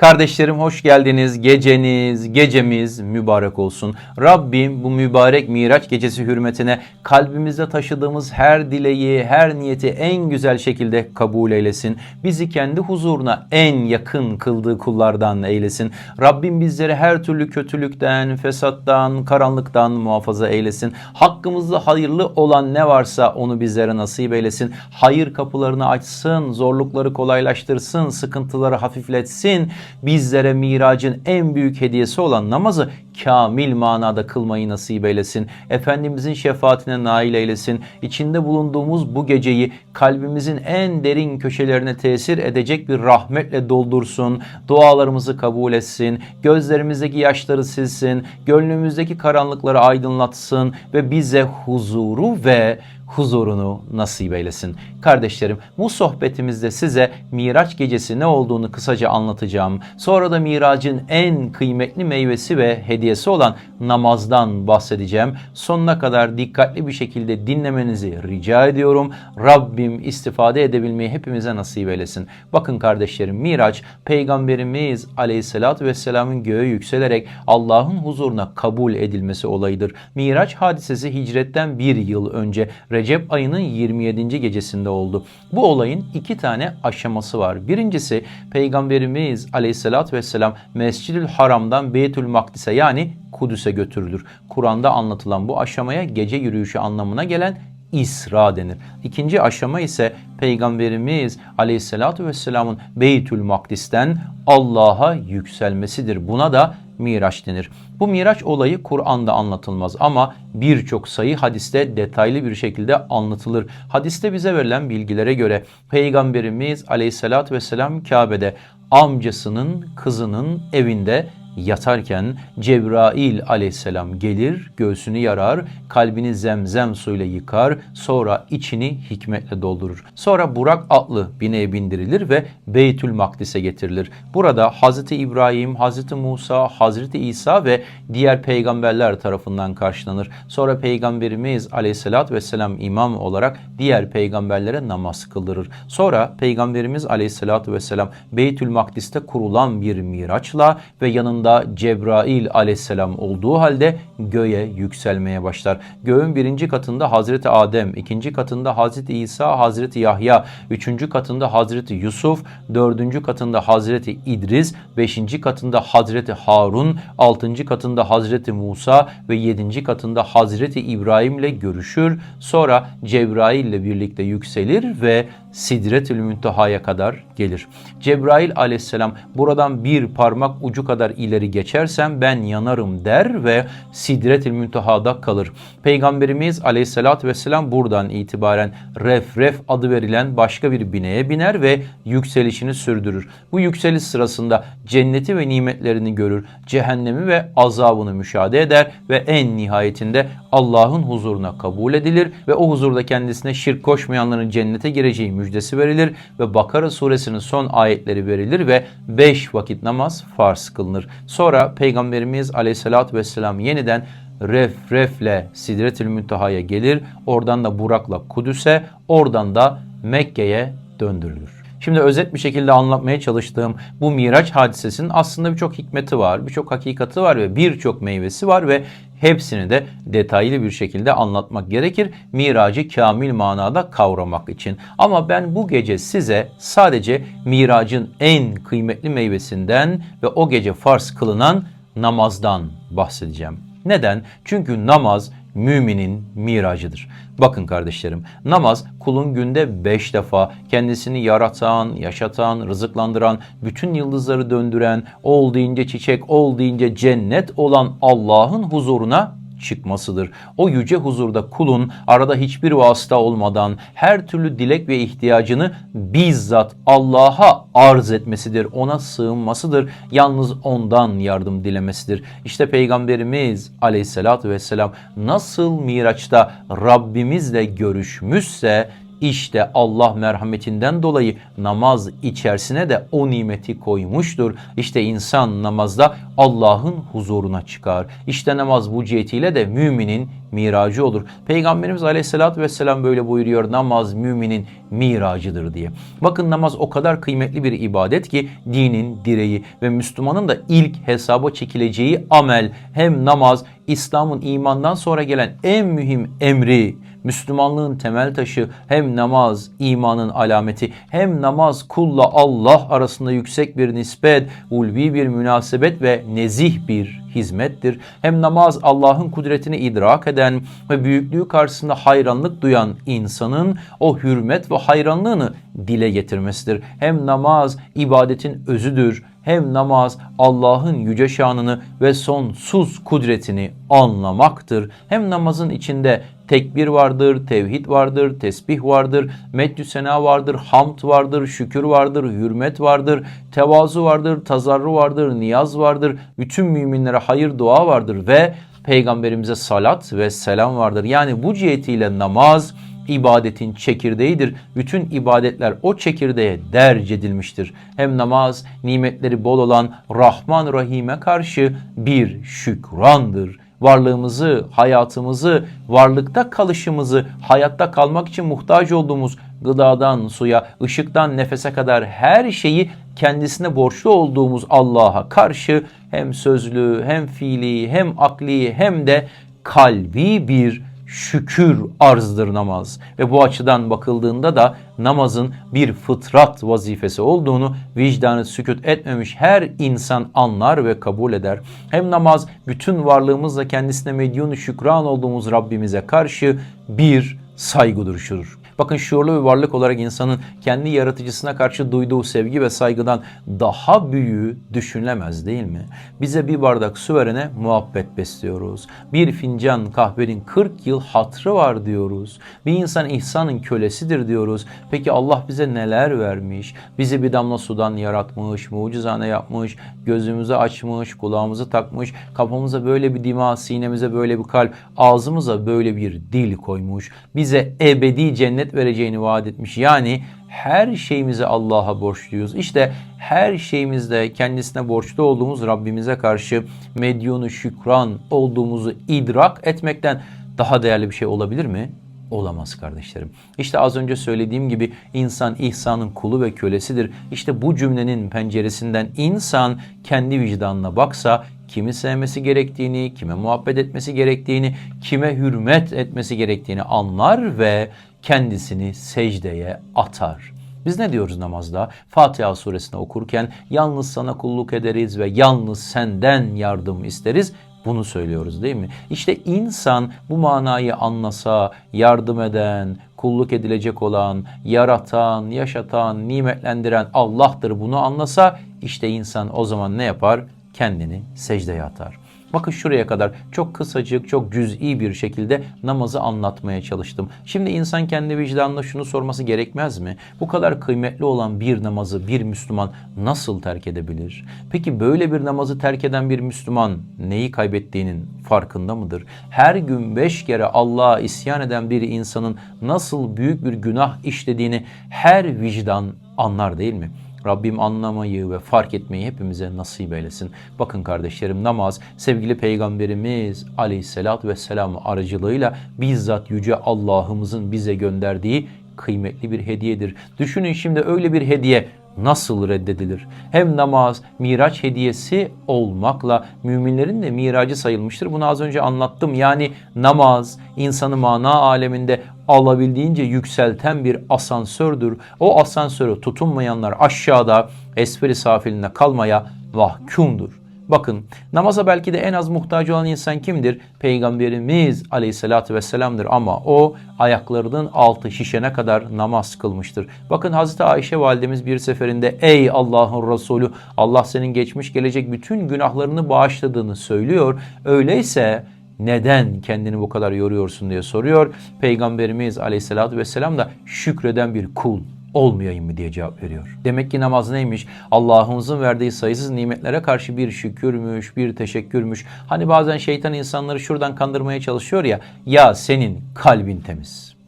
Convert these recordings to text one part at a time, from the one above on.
Kardeşlerim hoş geldiniz. Geceniz, gecemiz mübarek olsun. Rabbim bu mübarek Miraç gecesi hürmetine kalbimizde taşıdığımız her dileği, her niyeti en güzel şekilde kabul eylesin. Bizi kendi huzuruna en yakın kıldığı kullardan eylesin. Rabbim bizleri her türlü kötülükten, fesattan, karanlıktan muhafaza eylesin. Hakkımızda hayırlı olan ne varsa onu bizlere nasip eylesin. Hayır kapılarını açsın, zorlukları kolaylaştırsın, sıkıntıları hafifletsin. Bizlere miracın en büyük hediyesi olan namazı kamil manada kılmayı nasip eylesin. Efendimizin şefaatine nail eylesin. İçinde bulunduğumuz bu geceyi kalbimizin en derin köşelerine tesir edecek bir rahmetle doldursun. Dualarımızı kabul etsin. Gözlerimizdeki yaşları silsin. Gönlümüzdeki karanlıkları aydınlatsın ve bize huzuru ve huzurunu nasip eylesin. Kardeşlerim bu sohbetimizde size Miraç gecesi ne olduğunu kısaca anlatacağım. Sonra da Miracın en kıymetli meyvesi ve hediyesi olan namazdan bahsedeceğim. Sonuna kadar dikkatli bir şekilde dinlemenizi rica ediyorum. Rabbim istifade edebilmeyi hepimize nasip eylesin. Bakın kardeşlerim Miraç Peygamberimiz Aleyhisselatü Vesselam'ın göğe yükselerek Allah'ın huzuruna kabul edilmesi olayıdır. Miraç hadisesi hicretten bir yıl önce Recep ayının 27. gecesinde oldu. Bu olayın iki tane aşaması var. Birincisi Peygamberimiz Aleyhisselatü Vesselam Mescidül Haram'dan Beytül Makdis'e yani Kudüs'e götürülür. Kur'an'da anlatılan bu aşamaya gece yürüyüşü anlamına gelen İsra denir. İkinci aşama ise Peygamberimiz Aleyhisselatü Vesselam'ın Beytül Makdis'ten Allah'a yükselmesidir. Buna da Miraç denir. Bu Miraç olayı Kur'an'da anlatılmaz ama birçok sayı hadiste detaylı bir şekilde anlatılır. Hadiste bize verilen bilgilere göre Peygamberimiz Aleyhisselatü Vesselam Kabe'de amcasının kızının evinde yatarken Cebrail aleyhisselam gelir, göğsünü yarar, kalbini zemzem suyla yıkar, sonra içini hikmetle doldurur. Sonra Burak atlı bineğe bindirilir ve Beytül Makdis'e getirilir. Burada Hazreti İbrahim, Hazreti Musa, Hazreti İsa ve diğer peygamberler tarafından karşılanır. Sonra Peygamberimiz aleyhissalatü vesselam imam olarak diğer peygamberlere namaz kıldırır. Sonra Peygamberimiz aleyhissalatü vesselam Beytül Makdis'te kurulan bir miraçla ve yanında Cebrail aleyhisselam olduğu halde göğe yükselmeye başlar. Göğün birinci katında Hazreti Adem, ikinci katında Hazreti İsa, Hazreti Yahya, üçüncü katında Hazreti Yusuf, dördüncü katında Hazreti İdris, beşinci katında Hazreti Harun, altıncı katında Hazreti Musa ve yedinci katında Hazreti İbrahim ile görüşür. Sonra Cebrail ile birlikte yükselir ve Sidretül Münteha'ya kadar gelir. Cebrail aleyhisselam buradan bir parmak ucu kadar ileri geçersem ben yanarım der ve Sidretül Münteha'da kalır. Peygamberimiz aleyhissalatü vesselam buradan itibaren ref ref adı verilen başka bir bineğe biner ve yükselişini sürdürür. Bu yükseliş sırasında cenneti ve nimetlerini görür, cehennemi ve azabını müşahede eder ve en nihayetinde Allah'ın huzuruna kabul edilir ve o huzurda kendisine şirk koşmayanların cennete gireceği müjdesi verilir ve Bakara suresinin son ayetleri verilir ve 5 vakit namaz farz kılınır. Sonra Peygamberimiz aleyhissalatü vesselam yeniden ref refle Sidretül Münteha'ya gelir. Oradan da Burak'la Kudüs'e, oradan da Mekke'ye döndürülür. Şimdi özet bir şekilde anlatmaya çalıştığım bu Miraç hadisesinin aslında birçok hikmeti var, birçok hakikati var ve birçok meyvesi var ve hepsini de detaylı bir şekilde anlatmak gerekir. Miracı kamil manada kavramak için. Ama ben bu gece size sadece miracın en kıymetli meyvesinden ve o gece farz kılınan namazdan bahsedeceğim. Neden? Çünkü namaz müminin miracıdır. Bakın kardeşlerim, namaz kulun günde beş defa kendisini yaratan, yaşatan, rızıklandıran, bütün yıldızları döndüren, ol deyince çiçek, ol deyince cennet olan Allah'ın huzuruna çıkmasıdır. O yüce huzurda kulun arada hiçbir vasıta olmadan her türlü dilek ve ihtiyacını bizzat Allah'a arz etmesidir. Ona sığınmasıdır. Yalnız ondan yardım dilemesidir. İşte Peygamberimiz aleyhissalatü vesselam nasıl Miraç'ta Rabbimizle görüşmüşse İşte Allah merhametinden dolayı namaz içerisine de o nimeti koymuştur. İşte insan namazda Allah'ın huzuruna çıkar. İşte namaz bu cihetiyle de müminin miracı olur. Peygamberimiz aleyhissalatü vesselam böyle buyuruyor namaz müminin miracıdır diye. Bakın namaz o kadar kıymetli bir ibadet ki dinin direği ve Müslümanın da ilk hesaba çekileceği amel hem namaz İslam'ın imandan sonra gelen en mühim emri Müslümanlığın temel taşı hem namaz imanın alameti hem namaz kulla Allah arasında yüksek bir nispet, ulvi bir münasebet ve nezih bir hizmettir. Hem namaz Allah'ın kudretini idrak eden ve büyüklüğü karşısında hayranlık duyan insanın o hürmet ve hayranlığını dile getirmesidir. Hem namaz ibadetin özüdür. Hem namaz Allah'ın yüce şanını ve sonsuz kudretini anlamaktır. Hem namazın içinde tekbir vardır, tevhid vardır, tesbih vardır, meddü sena vardır, hamd vardır, şükür vardır, hürmet vardır, tevazu vardır, tazarru vardır, niyaz vardır. Bütün müminlere hayır dua vardır ve peygamberimize salat ve selam vardır. Yani bu cihetiyle namaz ibadetin çekirdeğidir. Bütün ibadetler o çekirdeğe derc edilmiştir. Hem namaz nimetleri bol olan Rahman Rahim'e karşı bir şükrandır varlığımızı, hayatımızı, varlıkta kalışımızı, hayatta kalmak için muhtaç olduğumuz gıdadan, suya, ışıktan, nefese kadar her şeyi kendisine borçlu olduğumuz Allah'a karşı hem sözlü, hem fiili, hem akli, hem de kalbi bir şükür arzdır namaz. Ve bu açıdan bakıldığında da namazın bir fıtrat vazifesi olduğunu vicdanı sükut etmemiş her insan anlar ve kabul eder. Hem namaz bütün varlığımızla kendisine medyun şükran olduğumuz Rabbimize karşı bir saygı duruşudur. Bakın şuurlu bir varlık olarak insanın kendi yaratıcısına karşı duyduğu sevgi ve saygıdan daha büyüğü düşünülemez değil mi? Bize bir bardak su verene muhabbet besliyoruz. Bir fincan kahvenin 40 yıl hatrı var diyoruz. Bir insan ihsanın kölesidir diyoruz. Peki Allah bize neler vermiş? Bizi bir damla sudan yaratmış, mucizane yapmış, gözümüzü açmış, kulağımızı takmış, kafamıza böyle bir dima, sinemize böyle bir kalp, ağzımıza böyle bir dil koymuş. Bize ebedi cennet vereceğini vaat etmiş. Yani her şeyimizi Allah'a borçluyuz. İşte her şeyimizde kendisine borçlu olduğumuz Rabbimize karşı medyunu şükran olduğumuzu idrak etmekten daha değerli bir şey olabilir mi? Olamaz kardeşlerim. İşte az önce söylediğim gibi insan ihsanın kulu ve kölesidir. İşte bu cümlenin penceresinden insan kendi vicdanına baksa kimi sevmesi gerektiğini, kime muhabbet etmesi gerektiğini, kime hürmet etmesi gerektiğini anlar ve kendisini secdeye atar. Biz ne diyoruz namazda? Fatiha suresini okurken yalnız sana kulluk ederiz ve yalnız senden yardım isteriz. Bunu söylüyoruz değil mi? İşte insan bu manayı anlasa, yardım eden, kulluk edilecek olan, yaratan, yaşatan, nimetlendiren Allah'tır bunu anlasa işte insan o zaman ne yapar? Kendini secdeye atar. Bakın şuraya kadar çok kısacık, çok cüz'i bir şekilde namazı anlatmaya çalıştım. Şimdi insan kendi vicdanına şunu sorması gerekmez mi? Bu kadar kıymetli olan bir namazı bir Müslüman nasıl terk edebilir? Peki böyle bir namazı terk eden bir Müslüman neyi kaybettiğinin farkında mıdır? Her gün beş kere Allah'a isyan eden bir insanın nasıl büyük bir günah işlediğini her vicdan anlar değil mi? Rabbim anlamayı ve fark etmeyi hepimize nasip eylesin. Bakın kardeşlerim namaz sevgili peygamberimiz aleyhissalatü vesselam aracılığıyla bizzat yüce Allah'ımızın bize gönderdiği kıymetli bir hediyedir. Düşünün şimdi öyle bir hediye nasıl reddedilir? Hem namaz, miraç hediyesi olmakla müminlerin de miracı sayılmıştır. Bunu az önce anlattım. Yani namaz insanı mana aleminde alabildiğince yükselten bir asansördür. O asansöre tutunmayanlar aşağıda esferi safilinde kalmaya mahkumdur. Bakın namaza belki de en az muhtaç olan insan kimdir? Peygamberimiz aleyhissalatü vesselam'dır ama o ayaklarının altı şişene kadar namaz kılmıştır. Bakın Hazreti Ayşe validemiz bir seferinde ey Allah'ın Resulü Allah senin geçmiş gelecek bütün günahlarını bağışladığını söylüyor. Öyleyse neden kendini bu kadar yoruyorsun diye soruyor. Peygamberimiz aleyhissalatü vesselam da şükreden bir kul olmayayım mı diye cevap veriyor. Demek ki namaz neymiş? Allah'ımızın verdiği sayısız nimetlere karşı bir şükürmüş, bir teşekkürmüş. Hani bazen şeytan insanları şuradan kandırmaya çalışıyor ya, ya senin kalbin temiz.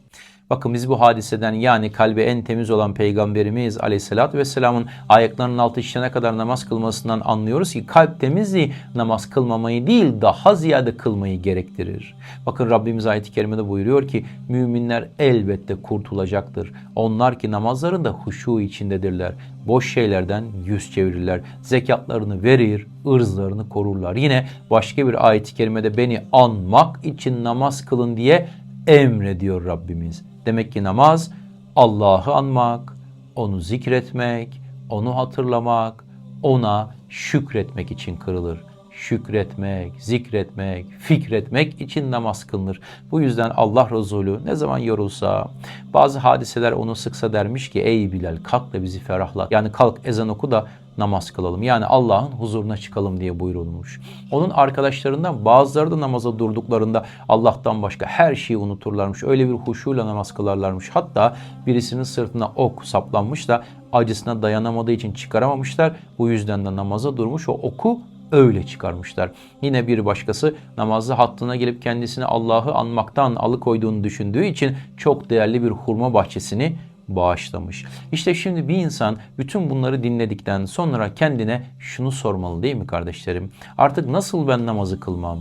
Bakın biz bu hadiseden yani kalbi en temiz olan Peygamberimiz Aleyhisselatü Vesselam'ın ayaklarının altı işlene kadar namaz kılmasından anlıyoruz ki kalp temizliği namaz kılmamayı değil daha ziyade kılmayı gerektirir. Bakın Rabbimiz ayet-i kerimede buyuruyor ki müminler elbette kurtulacaktır. Onlar ki namazlarında huşu içindedirler. Boş şeylerden yüz çevirirler. Zekatlarını verir, ırzlarını korurlar. Yine başka bir ayet-i kerimede beni anmak için namaz kılın diye emrediyor Rabbimiz. Demek ki namaz Allah'ı anmak, onu zikretmek, onu hatırlamak, ona şükretmek için kırılır. Şükretmek, zikretmek, fikretmek için namaz kılınır. Bu yüzden Allah Resulü ne zaman yorulsa, bazı hadiseler onu sıksa dermiş ki ey Bilal kalk da bizi ferahlat. Yani kalk ezan oku da namaz kılalım. Yani Allah'ın huzuruna çıkalım diye buyurulmuş. Onun arkadaşlarından bazıları da namaza durduklarında Allah'tan başka her şeyi unuturlarmış. Öyle bir huşuyla namaz kılarlarmış. Hatta birisinin sırtına ok saplanmış da acısına dayanamadığı için çıkaramamışlar. Bu yüzden de namaza durmuş. O oku öyle çıkarmışlar. Yine bir başkası namazı hattına gelip kendisini Allah'ı anmaktan alıkoyduğunu düşündüğü için çok değerli bir hurma bahçesini bağışlamış. İşte şimdi bir insan bütün bunları dinledikten sonra kendine şunu sormalı değil mi kardeşlerim? Artık nasıl ben namazı kılmam?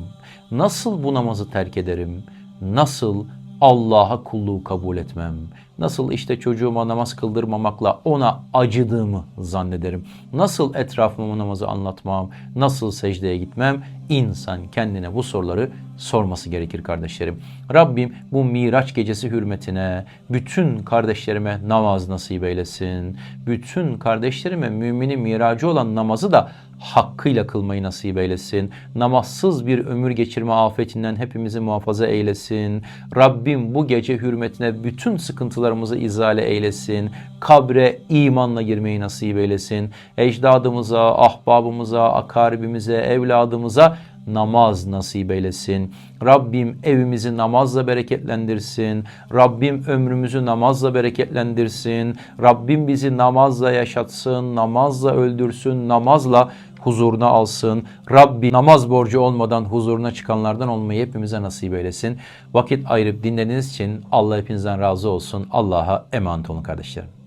Nasıl bu namazı terk ederim? Nasıl Allah'a kulluğu kabul etmem. Nasıl işte çocuğuma namaz kıldırmamakla ona acıdığımı zannederim. Nasıl etrafıma namazı anlatmam, nasıl secdeye gitmem. İnsan kendine bu soruları sorması gerekir kardeşlerim. Rabbim bu Miraç gecesi hürmetine bütün kardeşlerime namaz nasip eylesin. Bütün kardeşlerime müminin miracı olan namazı da hakkıyla kılmayı nasip eylesin. Namazsız bir ömür geçirme afetinden hepimizi muhafaza eylesin. Rabbim bu gece hürmetine bütün sıkıntılarımızı izale eylesin. Kabre imanla girmeyi nasip eylesin. Ecdadımıza, ahbabımıza, akaribimize, evladımıza namaz nasip eylesin. Rabbim evimizi namazla bereketlendirsin. Rabbim ömrümüzü namazla bereketlendirsin. Rabbim bizi namazla yaşatsın, namazla öldürsün, namazla huzuruna alsın. Rabbi namaz borcu olmadan huzuruna çıkanlardan olmayı hepimize nasip eylesin. Vakit ayırıp dinlediğiniz için Allah hepinizden razı olsun. Allah'a emanet olun kardeşlerim.